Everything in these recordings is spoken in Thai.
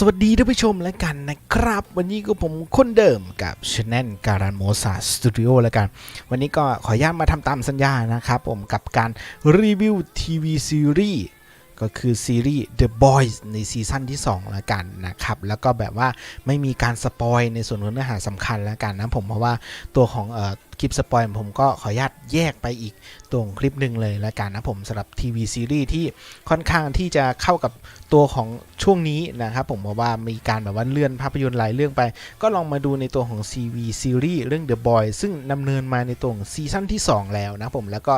สวัสดีท่านผู้ชมแล้วกันนะครับ วันนี้ก็ผมคนเดิมกับช anel การันโมซาสตูดิโอแล้วกัน วันนี้ก็ขออนุญาตมาทำตามสัญญานะครับผมกับการรีวิวทีวีซีรีส์ก็คือซีรีส์ The Boys ในซีซั่นที่ 2 แล้วกันนะครับ แล้วก็แบบว่าไม่มีการสปอยในส่วนของเนื้อหาสำคัญแล้วกันนะผมเพราะว่าตัวของเอ่อ คลิปสปอยผมก็ขออนุญาตแยกไปอีกตัวของคลิปหนึ่งเลยแล้วกันนะผมสำหรับทีวีซีรีส์ที่ค่อนข้างที่จะเข้ากับตัวของช่วงนี้นะครับผมเพราะว่ามีการแบบว่าเลื่อนภาพยนตร์หลายเรื่องไป ก็ลองมาดูในตัวของ CV ซีรีส์เรื่อง The Boy ซึ่งดำเนินมาในตัวของซีซั่นที่ 2 แล้วนะผมแล้วก็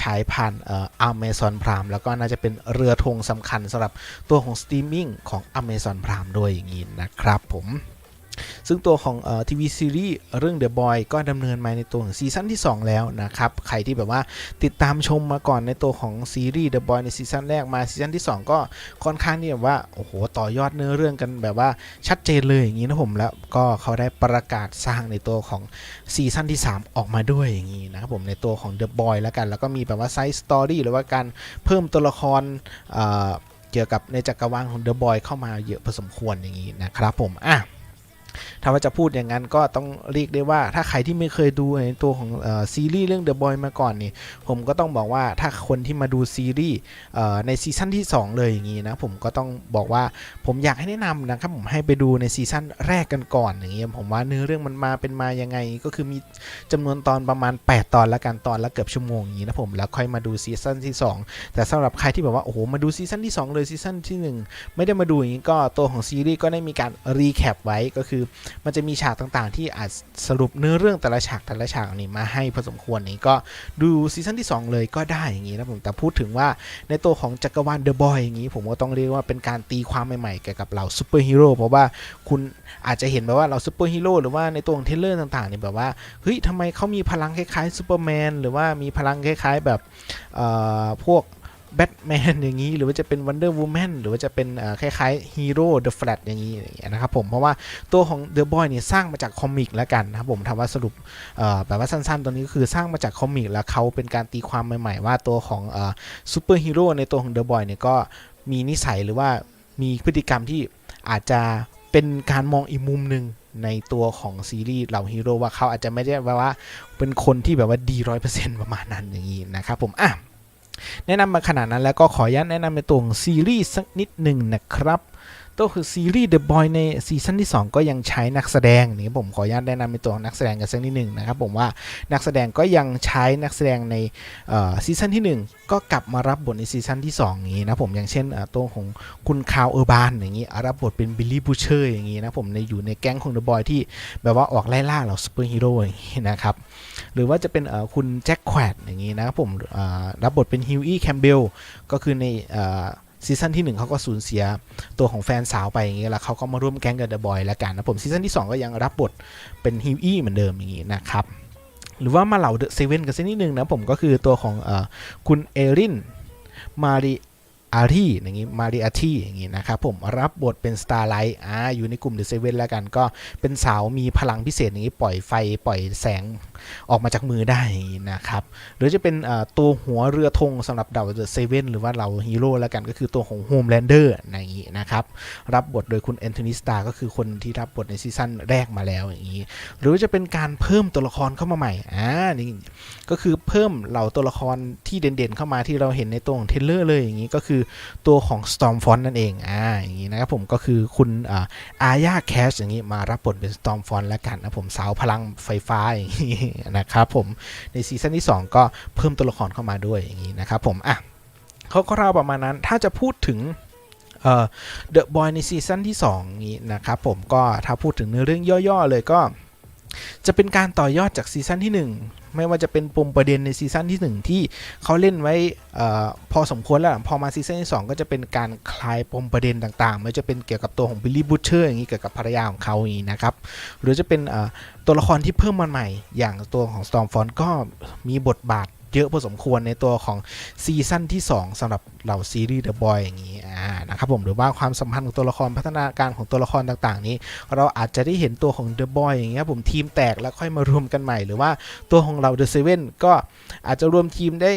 ฉายผ่านเอ่อ Amazon Prime แล้วก็น่าจะเป็นเรือธงสำคัญสำหรับตัวของสตรีมมิ่งของ Amazon Prime ด้วยอย่างนี้นะครับผม ซึ่งตัวของทีวีซีรีส์เรื่อง The Boy ก็ดำเนินมาในตัวของซีซั่นที่ 2 แล้วนะครับ ใครที่แบบว่าติดตามชมมาก่อนในตัวของซีรีส์ The Boy ในซีซั่นแรกมาซีซั่นที่ 2 ก็ค่อนข้างที่แบบว่าโอ้โหต่อยอดเนื้อเรื่องกันแบบว่าชัดเจนเลยอย่างนี้นะผมแล้วก็เขาได้ประกาศสร้างในตัวของซีซั่นที่ 3 ออกมาด้วยอย่างนี้นะครับผมในตัวของ The Boy แล้วกัน แล้วก็มีแบบว่าไซส์สตอรี่หรือว่าการเพิ่มตัวละครเอ่อเกี่ยวกับในจักรวาลของ The Boy เข้ามาเยอะพอสมควรอย่างนี้นะครับผมอะ ถ้าว่าจะพูดอย่างนั้นก็ต้องเรียกได้ว่า ถ้าใครที่ไม่เคยดูในตัวของอซีรีส์เรื่อง The Boy มาก่อนนี่ผมก็ต้องบอกว่าถ้าคนที่มาดูซีรีส์ในซีซั่นที่ 2 เลยอย่างนี้นะผมก็ต้องบอกว่าผมอยากให้แนะนำนะครับผมให้ไปดูในซีซั่นแรกกันก่อนอย่างนี้ผมว่าเนื้อเรื่องมันมาเป็นมายังไงก็คือมีจำนวนตอนประมาณ 8 ตอนละกันตอนละเกือบชั่วโมงอย่างนี้นะผมแล้วค่อยมาดูซีซั่นที่ 2 แต่สำหรับใครที่แบบว่าโอ้โหมาดูซีซั่นที่ 2 เลยซีซั่นที่ 1 ไม่ได้มาดูอย่างนี้ก็ตัวของซีรีส์ก็ได้มีการรีแคปไว้ก็คือมันจะมีฉากต่างๆ ที่อาจสรุปเนื้อเรื่องแต่ละฉากแต่ละฉากนี่มาให้พอสมควรนี้ก็ดูซีซั่นที่ 2 เลยก็ได้อย่างนี้นะผมแต่พูดถึงว่าในตัวของจักรวาลเดอะบอยอย่างนี้ ผมก็ต้องเรียกว่าเป็นการตีความใหม่ๆเกี่ยวกับเหล่าซูเปอร์ฮีโร่เพราะว่าคุณอาจจะเห็นแบบว่าเราซูเปอร์ฮีโร่หรือว่าในตัวของเทเลอร์ต่างๆเนี่ยแบบว่าเฮ้ยทำไมเขามีพลังคล้ายๆซูเปอร์แมนหรือว่ามีพลังคล้ายๆแบบเอ่อพวก แบทแมนอย่างนี้ หรือว่าจะเป็นวันเดอร์วูแมนหรือว่าจะเป็นคล้ายๆฮีโร่เดอะแฟลตอย่างนี้นะครับผมเพราะว่าตัวของเดอะบอยเนี่ยสร้างมาจากคอมิกแล้วกันนะครับผมทำว่าสรุปแบบว่าสั้นๆตัวนี้ก็คือสร้างมาจากคอมิกแล้วเขาเป็นการตีความใหม่ๆ ว่าตัวของซูเปอร์ฮีโร่ในตัวของเดอะบอยเนี่ยก็มีนิสัยหรือว่ามีพฤติกรรมที่อาจจะเป็นการมองอีกมุมหนึ่งในตัวของซีรีส์เหล่าฮีโร่ว่าเขาอาจจะไม่ได้แบบว่าเป็นคนที่แบบว่าดีร้อยเปอร์เซ็นต์ประมาณนั้นอย่างนี้นะครับผมอะ แนะนำมาขนาดนั้นแล้วก็ขออนุญาตแนะนำในตัวของซีรีส์สักนิดหนึ่งนะครับ ก็คือซีรีส์ The Boy ในซีซั่นที่ 2 ก็ยังใช้นักแสดงนี่ผมขออนุญาตแนะนำในตัวของนักแสดงกันสักนิดหนึ่งนะครับผมว่านักแสดงก็ยังใช้นักแสดงในซีซั่นที่ 1 ก็กลับมารับบทในซีซั่นที่2อย่างนี้นะผมอย่างเช่นตัวของคุณคาวเออร์บานอย่างนี้รับบทเป็นบิลลี่บูเชอร์อย่างนี้นะผมในอยู่ในแก๊งของ The Boy ที่แบบว่าออกไล่ล่าเหล่าซูเปอร์ฮีโร่อย่างนี้นะครับหรือว่าจะเป็นคุณแจ็คแควดอย่างนี้นะครับผมรับบทเป็นฮิวอี้แคมเบลก็คือใน ซีซั่นที่1เขาก็สูญเสียตัวของแฟนสาวไปอย่างนี้แล้วเขาก็มาร่วมแก๊งกับเดอะบอยแล้วกันนะผมซีซั่นที่ 2 ก็ยังรับบทเป็นฮิวอี้เหมือนเดิมอย่างงี้นะครับหรือว่ามาเหล่าเดอะเซเว่นกันสักนิดนึงนะผมก็คือตัวของเอ่อคุณเอรินมาริ อารีอย่างนี้มาริอาทีอย่างนี้นะครับผมรับบทเป็นสตาร์ไลท์อ่าอยู่ในกลุ่มเดอะเซเว่นแล้วกันก็เป็นสาวมีพลังพิเศษอย่างนี้ปล่อยไฟปล่อยแสงออกมาจากมือได้อย่างนี้นะครับหรือจะเป็นตัวหัวเรือธงสำหรับเดาเดอะเซเว่นหรือว่าเราฮีโร่แล้วกันก็คือตัวของโฮมแลนเดอร์อย่างนี้นะครับรับบทโดยคุณแอนโทนีสตาร์ก็คือคนที่รับบทในซีซั่นแรกมาแล้วอย่างนี้ หรือว่าจะเป็นการเพิ่มตัวละครเข้ามาใหม่อ่านี่ก็คือเพิ่มเหล่าตัวละครที่เด่นๆ เข้ามาที่เราเห็นในตัวของเทเลอร์เลยอย่างนี้ก็คือตัวของ Stormfront นั่นเองอ่าอย่างนี้นะครับผมก็คือคุณอาอาญาแคชอย่างนี้มารับบทเป็น Stormfront แล้วกันนะผมสาวพลังไฟฟ้าอย่างนี้นะครับผมในซีซั่นที่ 2 ก็เพิ่มตัวละครเข้ามาด้วยอย่างนี้นะครับผมอะเขาก็เราวประมาณนั้นถ้าจะพูดถึงเอ่อ The Boy ในซีซั่นที่ 2 นี้นะครับผมก็ถ้าพูดถึงเนื้อเรื่องย่อ ๆ เลยก็จะเป็นการต่อยอดจากซีซั่นที่ 1 ไม่ว่าจะเป็นปมประเด็นในซีซั่นที่ 1 ที่เขาเล่นไว้อพอสมควรแล้ว พอมาซีซั่นที่ 2 ก็จะเป็นการคลายปมประเด็นต่างๆ ไม่ว่าจะเป็นเกี่ยวกับตัวของบิลลี่บูชเชอร์อย่างนี้เกี่ยวกับภรรยาของเขาอย่างนี้นะครับ หรือจะเป็นตัวละครที่เพิ่มมาใหม่ อย่างตัวของสตอมฟอนก็มีบทบาท เยอะพอสมควรในตัวของซีซั่นที่ 2สำหรับเหล่าซีรีส์ The Boy อย่างนี้อ่านะครับผมหรือว่าความสัมพันธ์ของตัวละครพัฒนาการของตัวละครต่างๆ นี้ เราอาจจะได้เห็นตัวของ The Boy อย่างเงี้ยผมทีมแตกแล้วค่อยมารวมกันใหม่หรือว่าตัวของเรา The Seven ก็อาจจะรวมทีมได้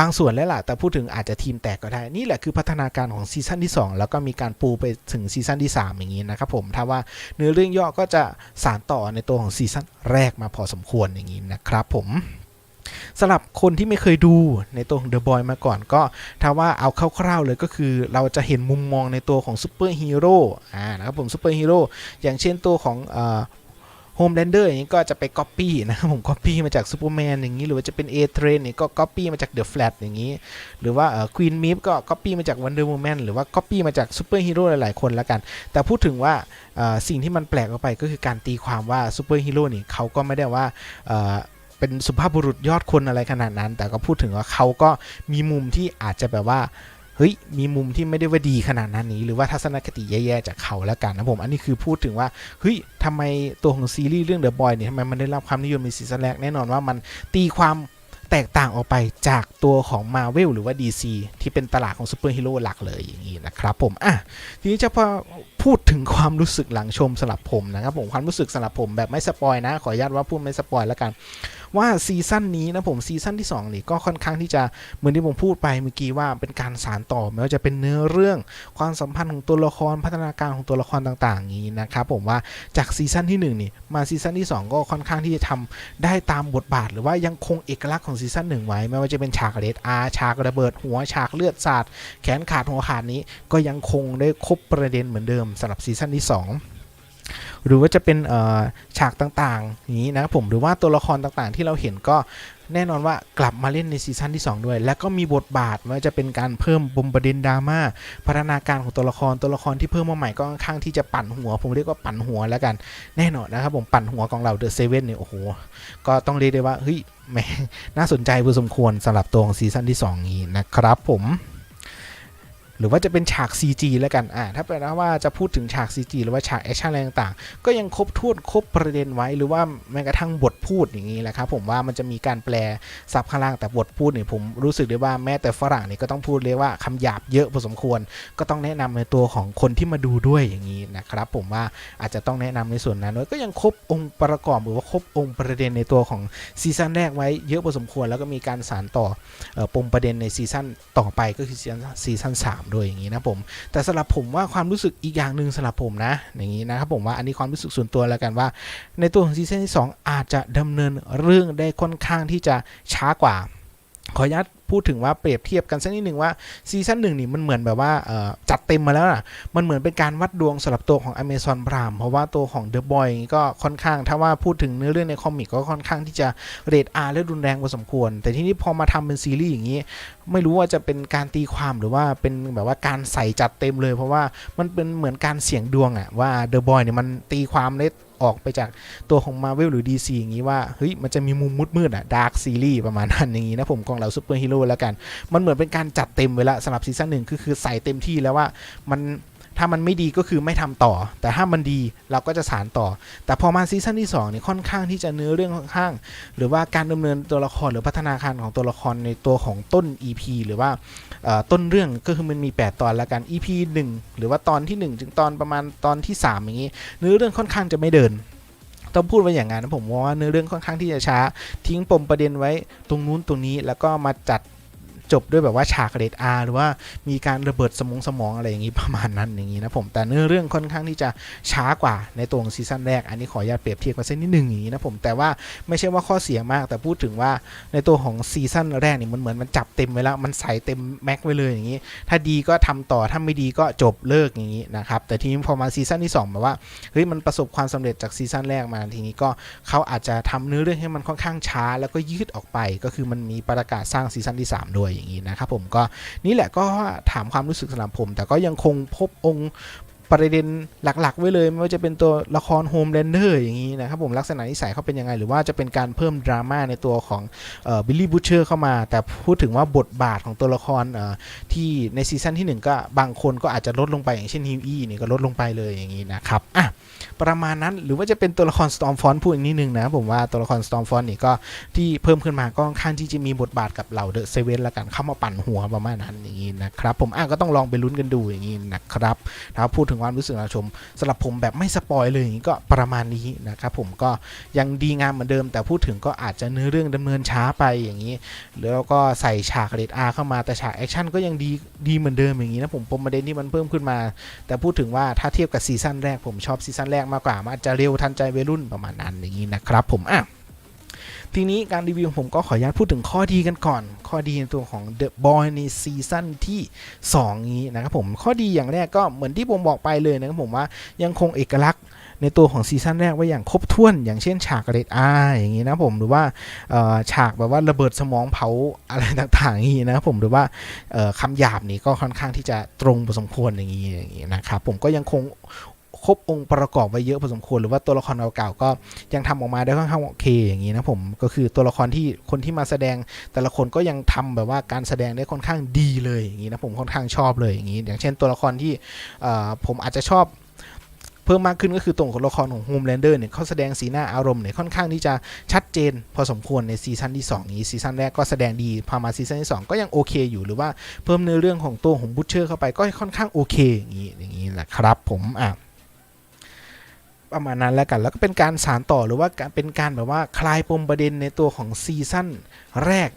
บางส่วนแล้วล่ะ แต่พูดถึงอาจจะทีมแตกก็ได้ นี่แหละคือพัฒนาการของซีซั่นที่ 2 แล้วก็มีการปูไปถึงซีซั่นที่ 3 อย่างนี้นะครับผม ถ้าว่าเนื้อเรื่องย่อก็จะสานต่อในตัวของซีซั่นแรกมาพอสมควรอย่างนี้นะครับผม สำหรับคนที่ไม่เคยดูในตัวของ The Boy มาก่อนก็ถ้าว่าเอาคร่าวๆเลยก็คือเราจะเห็นมุมมองในตัวของซูเปอร์ฮีโร่อ่านะครับผมซูเปอร์ฮีโร่อย่างเช่นตัวของโฮมแลนเดอร์อย่างนี้ก็จะไปก๊อปปี้นะครับผมก๊อปปี้มาจากซูเปอร์แมนอย่างนี้ หรือว่าจะเป็นเอเทรนนี่ก็ก๊อปปี้มาจากเดอะแฟลตอย่างนี้ หรือว่าควีนมิฟก็ก๊อปปี้มาจากวันเดอร์ m ูแมนหรือว่าก๊อปปี้มาจากซูเปอร์ฮีโร่หลาย ๆ คนแล้วกัน แต่พูดถึงว่าสิ่งที่มันแปลกออกไปก็คือการตีความว่าซูเปอร์ฮีโร่นี่เขาก็ไม่ได้ว่า เป็นสุภาพบุรุษยอดคนอะไรขนาดนั้น แต่ก็พูดถึงว่าเขาก็มีมุมที่อาจจะแบบว่าเฮ้ยมีมุมที่ไม่ได้ว่าดีขนาดนั้นนี้ หรือว่าทัศนคติแย่ๆจากเขาแล้วกันนะผม อันนี้คือพูดถึงว่าเฮ้ยทำไมตัวของซีรีส์เรื่อง The Boy เนี่ยทำไมมันได้รับความนิยมในซีซั่นแรกแน่นอนว่ามันตีความแตกต่างออกไปจากตัวของ Marvel หรือว่า DC ที่เป็นตลาดของซูเปอร์ฮีโร่หลักเลยอย่างนี้นะครับผม อะ ทีนี้จะพอพูดถึงความรู้สึกหลังชมสำหรับผมนะครับผม ความรู้สึกสำหรับผมแบบไม่สปอยนะ ขออนุญาตว่าพูดไม่สปอยแล้วกัน ว่าซีซั่นนี้นะผมซีซั่นที่2นี่ก็ค่อนข้างที่จะเหมือนที่ผมพูดไปเมื่อกี้ว่าเป็นการสารต่อไม่ว่าจะเป็นเนื้อเรื่องความสัมพันธ์ของตัวละครพัฒนาการของตัวละครต่างๆนี้นะครับผมว่าจากซีซั่นที่1นี่มาซีซั่นที่ 2 ก็ค่อนข้างที่จะทำได้ตามบทบาท หรือว่ายังคงเอกลักษณ์ของซีซั่นหนึ่งไว้ ไม่ว่าจะเป็นฉากเรดอาฉากระเบิดหัวฉากเลือดสาดแขนขาดหัวขาดนี้ก็ยังคงได้ครบประเด็นเหมือนเดิมสำหรับซีซั่นที่ 2 หรือว่าจะเป็นฉากต่างๆนี้นะผมหรือว่าตัวละครต่างๆ ที่เราเห็นก็แน่นอนว่ากลับมาเล่นในซีซั่นที่ 2 ด้วย และก็มีบทบาทไม่ว่าจะเป็นการเพิ่มปมประเด็นดราม่าพัฒนาการของตัวละครตัวละครที่เพิ่มมาใหม่ก็ค่อนข้างที่จะปั่นหัว ผมเรียกว่าปั่นหัวแล้วกันแน่นอนนะครับผมปั่นหัวของเราเดอะเซเว่นเนี่ยโอ้โหก็ต้องเรียกได้ว่าเฮ้ยแหมน่าสนใจพอสมควรสำหรับตัวของซีซั่นที่ 2 นี้นะครับผม หรือว่าจะเป็นฉาก CG แล้วกันอ่าถ้าเป็นว่าจะพูดถึงฉาก CG หรือว่าฉากแอคชั่นอะไรต่างๆ ก็ยังครบถ้วนครบประเด็นไว้ หรือว่าแม้กระทั่งบทพูดอย่างนี้แหละครับผมว่ามันจะมีการแปลซับข้างล่างแต่บทพูดเนี่ยผมรู้สึกได้ว่าแม้แต่ฝรั่งเนี่ยก็ต้องพูดเลยว่าคำหยาบเยอะพอสมควร ก็ต้องแนะนำในตัวของคนที่มาดูด้วยอย่างนี้นะครับผมว่าอาจจะต้องแนะนำในส่วนนั้นก็ยังครบองค์ประกอบหรือว่าครบองค์ประเด็นในตัวของซีซั่นแรกไว้เยอะพอสมควร แล้วก็มีการสานต่อออปมประเด็นในซีซั่นต่อไปก็คือซีซั่นซีซั่นสามด้วยอย่างนี้นะผมแต่สำหรับผมว่าความรู้สึกอีกอย่างหนึ่งสำหรับผมนะอย่างนี้นะครับผมว่าอันนี้ความรู้สึกส่วนตัวแล้วกันว่า ในตัวของซีซั่นที่ 2 อาจจะดำเนินเรื่องได้ค่อนข้างที่จะช้ากว่า ขออนุญาตพูดถึงว่าเปรียบเทียบกันสักนิดหนึ่งว่าซีซั่นหนึ่งนี่มันเหมือนแบบว่าจัดเต็มมาแล้วนะมันเหมือนเป็นการวัดดวงสำหรับตัวของ Amazon Prime เพราะว่าตัวของ The Boy ก็ค่อนข้าง ถ้าว่าพูดถึงเนื้อเรื่องในคอมิกก็ค่อนข้างที่จะเรท R และรุนแรงพอสมควร แต่ที่นี้พอมาทำเป็นซีรีส์อย่างนี้ ไม่รู้ว่าจะเป็นการตีความหรือว่าเป็นแบบว่าการใส่จัดเต็มเลย เพราะว่ามันเป็นเหมือนการเสี่ยงดวงอะว่า The Boy เนี่ยมันตีความได้ ออกไปจากตัวของ Marvel หรือ DC อย่างนี้ว่าเฮ้ยมันจะมีมุมมืดๆอะดาร์คซีรีส์ประมาณนั้นอย่างนี้นะผมของเราซูเปอร์ฮีโร่แล้วกัน มันเหมือนเป็นการจัดเต็มเวลาสำหรับซีซั่นหนึ่งคือคือใส่เต็มที่แล้วว่ามัน ถ้ามันไม่ดีก็คือไม่ทำต่อ แต่ถ้ามันดีเราก็จะสารต่อ แต่พอมาซีซั่นที่2เนี่ยค่อนข้างที่จะเนื้อเรื่องค่อนข้าง หรือว่าการดำเนินตัวละครหรือพัฒนาการของตัวละครในตัวของต้น EP หรือว่าต้นเรื่องก็คือมันมี 8 ตอนล้วกัน EP 1 หรือว่าตอนที่ 1 ถึงตอนประมาณตอนที่ 3 อย่างนี้ เนื้อเรื่องค่อนข้างจะไม่เดินต้องพูดไว้อย่างนั้นนะผมว่าเนื้อเรื่องค่อนข้างที่จะช้า ทิ้งปมประเด็นไว้ตรงนู้นตรงนี้แล้วก็มาจัด จบด้วยแบบว่าฉากเรดอาหรือว่ามีการระเบิดสมองสมองอะไรอย่างนี้ประมาณนั้นอย่างนี้นะผมแต่เนื้อเรื่องค่อนข้างที่จะช้ากว่าในตัวของซีซั่นแรก อันนี้ขออนุญาตเปรียบเทียบกันสักนิดหนึ่งอย่างนี้นะผมแต่ว่าไม่ใช่ว่าข้อเสียมาก แต่พูดถึงว่าในตัวของซีซั่นแรกนี่มันเหมือนมันจับเต็มไว้แล้วมันใส่เต็มแม็กไว้เลยอย่างนี้ ถ้าดีก็ทำต่อถ้าไม่ดีก็จบเลิกอย่างนี้นะครับแต่ทีนี้พอมาซีซั่นที่สองแบบว่าเฮ้ยมันประสบความสำเร็จจากซีซั่นแรกมาทีนี้ก็เขาอาจจะทำเนื้อเรื่องให้มันค่อนข้างช้า แล้วก็ยืดออกไป ก็คือมันมีประกาศสร้างซีซั่นที่ 3 ด้วยอย่างนี้นะครับผมก็นี่แหละก็ถามความรู้สึกสำหรับผม แต่ก็ยังคงพบองค์ ประเด็นหลักๆ ไว้เลย ไม่ว่าจะเป็นตัวละครโฮมแลนเดอร์อย่างนี้นะครับผมลักษณะนิสัยเขาเป็นยังไง หรือว่าจะเป็นการเพิ่มดราม่าในตัวของบิลลี่บูเชอร์เข้ามา แต่พูดถึงว่าบทบาทของตัวละครที่ในซีซั่นที่หนึ่งก็บางคนก็อาจจะลดลงไปอย่างเช่นฮิวอี้นี่ก็ลดลงไปเลยอย่างนี้นะครับอะประมาณนั้นหรือว่าจะเป็นตัวละคร Stormfront พูดอีกนิดนึงนะผมว่าตัวละคร Stormfront นี่ก็ที่เพิ่มขึ้นมาก็ค่อนข้างที่จะมีบทบาทกับเหล่าเดอะเซเว่นละกันเข้ามาปั่นหัวประมาณนั้นอย่างนี้นะครับผมอะก็ต้องลองไปลุ้นกันดูอย่างนี้นะครับถ้าพูดถึงความรู้สึกเราชมสำหรับผมแบบไม่สปอยเลยอย่างนี้ก็ประมาณนี้นะครับผมก็ยังดีงามเหมือนเดิม แต่พูดถึงก็อาจจะเนื้อเรื่องดำเนินช้าไปอย่างนี้แล้วก็ใส่ฉากเรดอาเข้ามาแต่ฉากแอคชั่นก็ยังดีดีเหมือนเดิมอย่างนี้นะผมปมประเด็นที่มันเพิ่มขึ้นมา แต่พูดถึงว่าถ้าเทียบกับซีซั่นแรกผมชอบซีซั่นแรกมากกว่ามันอาจจะเร็วทันใจวัยรุ่นประมาณนั้นอย่างนี้นะครับผมอะ ทีนี้การรีวิวผมก็ขออนุญาตพูดถึงข้อดีกันก่อน ข้อดีในตัวของ The Boy ในซีซั่นที่ 2 นี้นะครับผมข้อดีอย่างแรกก็เหมือนที่ผมบอกไปเลยนะครับผมว่ายังคงเอกลักษณ์ในตัวของซีซั่นแรกไว้อย่างครบถ้วน อย่างเช่นฉากเรดอาอย่างนี้นะผมหรือว่าฉากแบบว่าระเบิดสมองเผาอะไรต่างๆนี้นะครับผมหรือว่าเอ่อคำหยาบนี่ก็ค่อนข้างที่จะตรงพอสมควรอย่างนี้อย่างนี้นะครับผมก็ยังคง ครบองค์ประกอบไว้เยอะพอสมควรหรือว่าตัวละครเก่าๆก็ยังทำออกมาได้ค่อนข้างโอเคอย่างนี้นะผมก็คือตัวละครที่คนที่มาแสดงแต่ละคนก็ยังทำแบบว่าการแสดงได้ค่อนข้างดีเลยอย่างนี้นะผมค่อนข้างชอบเลยอย่างนี้ อย่างเช่นตัวละครที่ผมอาจจะชอบเพิ่มมากขึ้นก็คือตรงของละครของ Homelander เนี่ยเขาแสดงสีหน้าอารมณ์เนี่ยค่อนข้างที่จะชัดเจน พอสมควรในซีซั่นที่ 2 นี้ซีซั่นแรกก็แสดงดีพอมาซีซั่นที่ 2 ก็ยังโอเคอยู่หรือว่าเพิ่มเนื้อเรื่องของตัวของบูชเชอร์เข้าไปก็ค่อนข้างโอเคอย่างนี้อย่างนี้แหละครับผมอะ ประมาณนั้นแล้วกัน แล้วก็เป็นการสารต่อหรือว่าเป็นการแบบว่าคลายปมประเด็นในตัวของซีซั่นแรก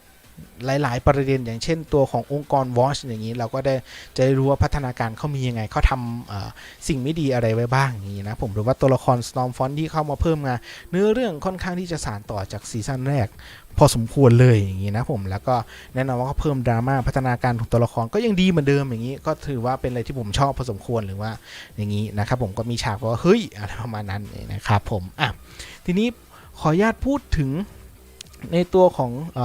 หลาย ๆ ประเด็นอย่างเช่นตัวขององค์กร Watch อย่างนี้ เราก็ได้จะได้รู้ว่าพัฒนาการเขามียังไงเขาทำสิ่งไม่ดีอะไรไว้บ้างอย่างนี้นะผมหรือว่าตัวละคร Stormfront ที่เข้ามาเพิ่มมาเนื้อเรื่องค่อนข้างที่จะสานต่อจากซีซั่นแรก พอสมควรเลยอย่างนี้นะผมแล้วก็แน่นอนว่าเขาเพิ่มดราม่าพัฒนาการของตัวละครก็ยังดีเหมือนเดิมอย่างนี้ ก็ถือว่าเป็นอะไรที่ผมชอบพอสมควรหรือว่าอย่างนี้นะครับผมก็มีฉากว่าเฮ้ยอะไรประมาณนั้นนะครับผมอะทีนี้ขออนุญาตพูดถึง ในตัวของอ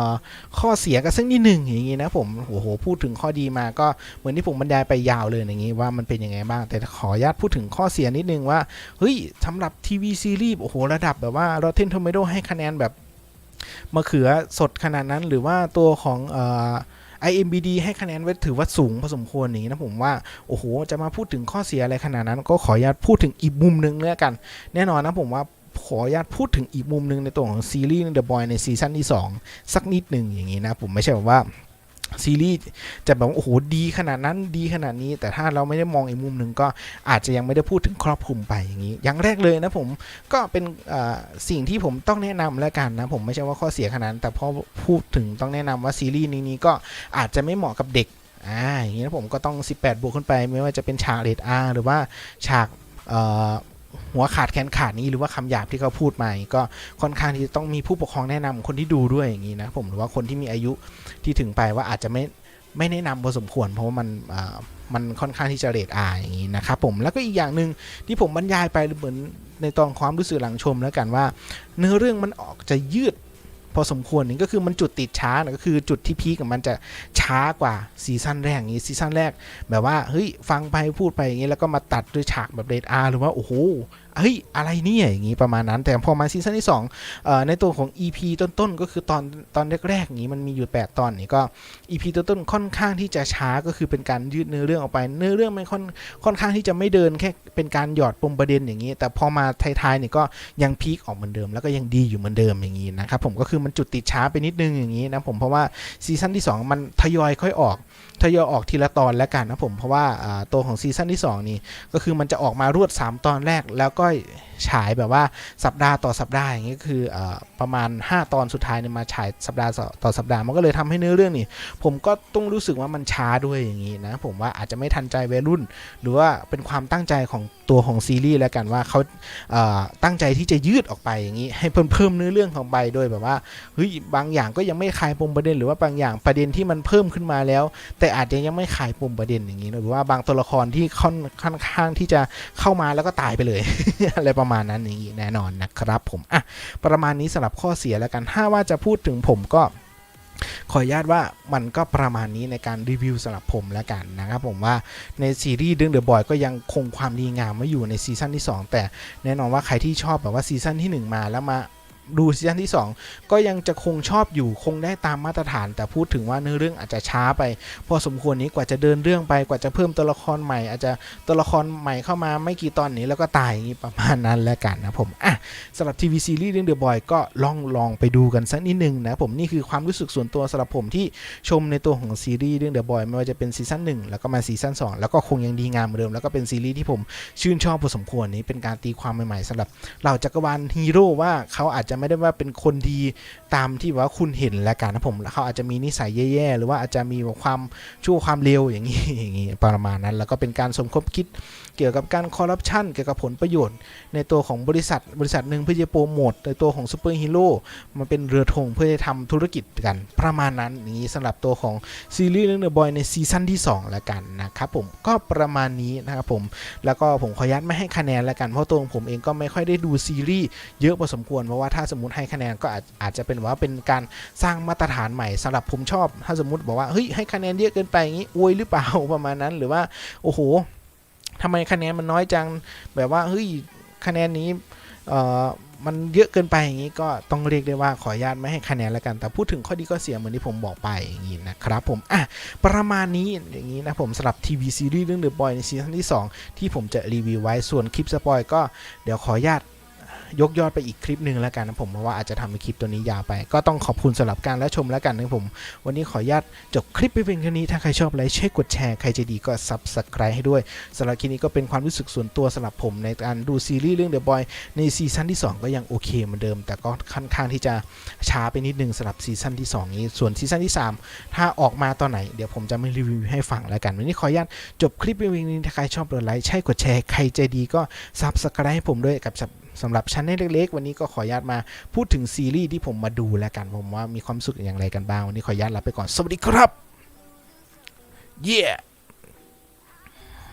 ข้อเสียกันสักนิดหนึ่งอย่างนี้นะผมโอ้โหพูดถึงข้อดีมาก็เหมือนที่ผมบรรยายไปยาวเลยอย่างนี้ว่ามันเป็นยังไงบ้าง แต่ขออนุญาตพูดถึงข้อเสียนิดนึงว่าเฮ้ยสำหรับทีวีซีรีส์โอ้โหระดับแบบว่า Rotten Tomato ให้คะแนนแบบมะเขือสดขนาดนั้นหรือว่าตัวของเอ่อ IMBD ให้คะแนนไว้ถือว่าสูงพอสมควรอย่างนี้นะผมว่า โอ้โห จะมาพูดถึงข้อเสียอะไรขนาดนั้น ก็ขออนุญาตพูดถึงอีกมุมหนึ่งแล้วกัน แน่นอนนะผมว่า ขออนุญาตพูดถึงอีกมุมหนึ่งในตัวของซีรีส์ The Boy ในซีซั่นที่ 2 สักนิดหนึ่งอย่างนี้นะ ผมไม่ใช่แบบว่าซีรีส์จะแบบว่าโอ้โหดีขนาดนั้นดีขนาดนี้ แต่ถ้าเราไม่ได้มองอีกมุมหนึ่งก็อาจจะยังไม่ได้พูดถึงครอบคลุมไปอย่างนี้ อย่างแรกเลยนะผมก็เป็นสิ่งที่ผมต้องแนะนำแล้วกันนะผมไม่ใช่ว่าข้อเสียขนาดนั้นแต่พอพูดถึงต้องแนะนำว่าซีรีส์นี้ก็อาจจะไม่เหมาะกับเด็กอ่าอย่างนี้นะผมก็ต้อง 18 บวกขึ้นไป ไม่ว่าจะเป็นฉากเรดอาร์หรือว่าฉาก หัวขาดแขนขาดนี้หรือว่าคำหยาบที่เขาพูดมาก็ค่อนข้างที่จะต้องมีผู้ปกครองแนะนำคนที่ดูด้วยอย่างนี้นะผมหรือว่าคนที่มีอายุที่ถึงไปว่าอาจจะไม่ไม่แนะนำพอสมควรเพราะว่ามันมันค่อนข้างที่จะเรทอาอย่างนี้นะครับผมแล้วก็อีกอย่างหนึ่งที่ผมบรรยายไปเหมือนในตอนความรู้สึกหลังชมแล้วกันว่า เนื้อเรื่องมันออกจะยืด พอสมควรนี่ก็คือมันจุดติดช้านะก็คือจุดที่พีคกับมันจะช้ากว่าซีซั่นแรกอย่างนี้ซีซั่นแรกแบบว่าเฮ้ยฟังไปพูดไปอย่างนี้แล้วก็มาตัดด้วยฉากแบบเรดอาร์หรือว่าโอ้โห เฮ้ยอะไรเนี่ยอย่างนี้ประมาณนั้น แต่พอมาซีซั่นที่2เอ่อในตัวของ EP ต้นๆ ก็คือตอนตอนแรกๆอย่างนี้มันมีอยู่ 8 ตอนนี่ก็ EP ต้นๆค่อนข้างที่จะช้าก็คือเป็นการยืดเนื้อเรื่องออกไป เนื้อเรื่องมันค่อนค่อนข้างที่จะไม่เดินแค่เป็นการหยอดปมประเด็นอย่างนี้ แต่พอมาท้ายๆนี่ก็ยังพีคออกเหมือนเดิม แล้วก็ยังดีอยู่เหมือนเดิมอย่างนี้นะครับผมก็คือมันจุดติดช้าไปนิดนึงอย่างนี้นะผมเพราะว่าซีซั่นที่ 2 มันทยอยค่อยออกทยอยออกทีละตอนแล้วกันนะผมเพราะว่าอ่าตัวของซีซั่นที่2นี่ก็คือมันจะออกมารวด 3 ตอนแรกแล้วก็ฉายแบบว่าสัปดาห์ต่อสัปดาห์อย่างนี้คืออประมาณ 5 ตอนสุดท้ายเนี่ยมาฉายสัปดาห์ต่อสัปดาห์มันก็เลยทำให้เนื้อเรื่องนี่ผมก็ต้องรู้สึกว่ามันช้าด้วยอย่างนี้นะผมว่าอาจจะไม่ทันใจวัยรุ่น หรือว่าเป็นความตั้งใจของตัวของซีรีส์แล้วกันว่าเขาตั้งใจที่จะยืดออกไปอย่างนี้ให้เพิ่มเพิ่มเนื้อเรื่องของไปโดยแบบว่าเฮ้ยบางอย่างก็ยังไม่คลายปมประเด็น หรือว่าบางอย่างประเด็นที่มันเพิ่มขึ้นมาแล้ว แต่อาจจะยังไม่คลายปมประเด็นอย่างนี้หรือว่าบางตัวละครที่ค่อนค่อนข้างที่จะเข้ามาแล้วก็ตายไปเลยอะไรประมาณนั้นอย่างนี้แน่นอนนะครับผมอะประมาณนี้สำหรับข้อเสียแล้วกัน ถ้าว่าจะพูดถึงผมก็ขออนุญาตว่ามันก็ประมาณนี้ในการรีวิวสำหรับผมแล้วกันนะครับผมว่าในซีรีส์เรื่องเดอะบอยก็ยังคงความดีงามไว้อยู่ในซีซั่นที่ 2 แต่แน่นอนว่าใครที่ชอบแบบว่าซีซั่นที่ 1 มาแล้วมา ดูซีซั่นที่ 2 ก็ยังจะคงชอบอยู่คงได้ตามมาตรฐาน แต่พูดถึงว่าเนื้อเรื่องอาจจะช้าไป พอสมควรนี้กว่าจะเดินเรื่องไปกว่าจะเพิ่มตัวละครใหม่ อาจจะตัวละครใหม่เข้ามาไม่กี่ตอนนี้แล้วก็ตายอย่างนี้ประมาณนั้นแล้วกันนะผมอะสำหรับทีวีซีรีส์เรื่องเดอะบอยก็ลองลองไปดูกันสักนิดนึงนะผมนี่คือความรู้สึกส่วนตัวสำหรับผมที่ชมในตัวของซีรีส์เรื่องเดอะบอยไม่ว่าจะเป็นซีซั่นหนึ่งแล้วก็มาซีซั่น2แล้วก็คงยังดีงามเหมือนเดิมแล้วก็เป็นซีรีส์ที่ผมชื่นชอบพอสมควรนี้เป็นการตีความใหม่ๆสำหรับเหล่าจักรวาลฮีโร่ว่าเขาอาจจะจะไม่ได้ว่าเป็นคนดีตามที่ว่าคุณเห็นแล้วกันนะผมเขาอาจจะมีนิสัยแย่ๆ หรือว่าอาจจะมีความชั่วความเลวอย่างนี้อย่างนี้ประมาณนั้น แล้วก็เป็นการสมคบคิดเกี่ยวกับการคอร์รัปชันเกี่ยวกับผลประโยชน์ ในตัวของบริษัทบริษัทหนึ่งเพื่อจะโปรโมทในตัวของซูเปอร์ฮีโร่มันเป็นเรือธงเพื่อจะทำธุรกิจกัน ประมาณนั้นอย่างนี้สำหรับตัวของซีรีส์เรื่องเดอะบอยในซีซั่นที่ 2 แล้วกันนะครับผมก็ประมาณนี้นะครับผมแล้วก็ผมขออนุญาตไม่ให้คะแนนแล้วกันเพราะตัวผมเองก็ไม่ค่อยได้ดูซีรีส์เยอะพอสมควรเพราะว่าถ้าาสมมติให้คะแนนก็อาจอาจจะเป็นว่าเป็นการสร้างมาตรฐานใหม่สำหรับผมชอบ ถ้าสมมติบอกว่าเฮ้ยให้คะแนนเยอะเกินไปอย่างนี้อวยหรือเปล่าประมาณนั้นหรือว่าโอ้โหทำไมคะแนนมันน้อยจังแบบว่าเฮ้ยคะแนนนี้เอ่อมันเยอะเกินไปอย่างนี้ก็ต้องเรียกได้ว่าขออนุญาตไม่ให้คะแนนแล้วกัน แต่พูดถึงข้อดีข้อเสียเหมือนที่ผมบอกไปอย่างนี้นะครับผมอะประมาณนี้อย่างนี้นะผมสำหรับทีวีซีรีส์เรื่อง The Boy ในซีซั่นที่ 2 ที่ผมจะรีวิวไว้ส่วนคลิปสปอยก็เดี๋ยวขออนุญาต ยกยอดไปอีกคลิปหนึ่งแล้วกันนะผมเพราะว่าอาจจะทำเป็นคลิปตัวนี้ยาวไป ก็ต้องขอบคุณสำหรับการและชมแล้วกันนะผม วันนี้ขออนุญาตจบคลิปไปเพียงเท่านี้ถ้าใครชอบไลค์ช่วยกดแชร์ใครจะดีก็ Subscribe ให้ด้วยสำหรับคลิปนี้ก็เป็นความรู้สึกส่วนตัวสำหรับผมในการดูซีรีส์เรื่อง The Boy ในซีซั่นที่ 2 ก็ยังโอเคเหมือนเดิม แต่ก็ค่อนข้างที่จะช้าไปนิดนึงสำหรับซีซั่นที่ 2 นี้ ส่วนซีซั่นที่ 3 ถ้าออกมาตอนไหนเดี๋ยวผมจะไม่รีวิวให้ฟังแล้วกัน วันนี้ขออนุญาตจบคลิปไปเพียงนี้ถ้าใครชอบกดไลค์ใช่กดแชร์ใครใจดีก็ Subscribe ให้ผมด้วยกับ สำหรับชั้นเล็กๆ วันนี้ก็ขออนุญาตมาพูดถึงซีรีส์ที่ผมมาดูแล้วกันผมว่ามีความสุขอย่างไรกันบ้าง วันนี้ขออนุญาตลาไปก่อน สวัสดีครับ เย้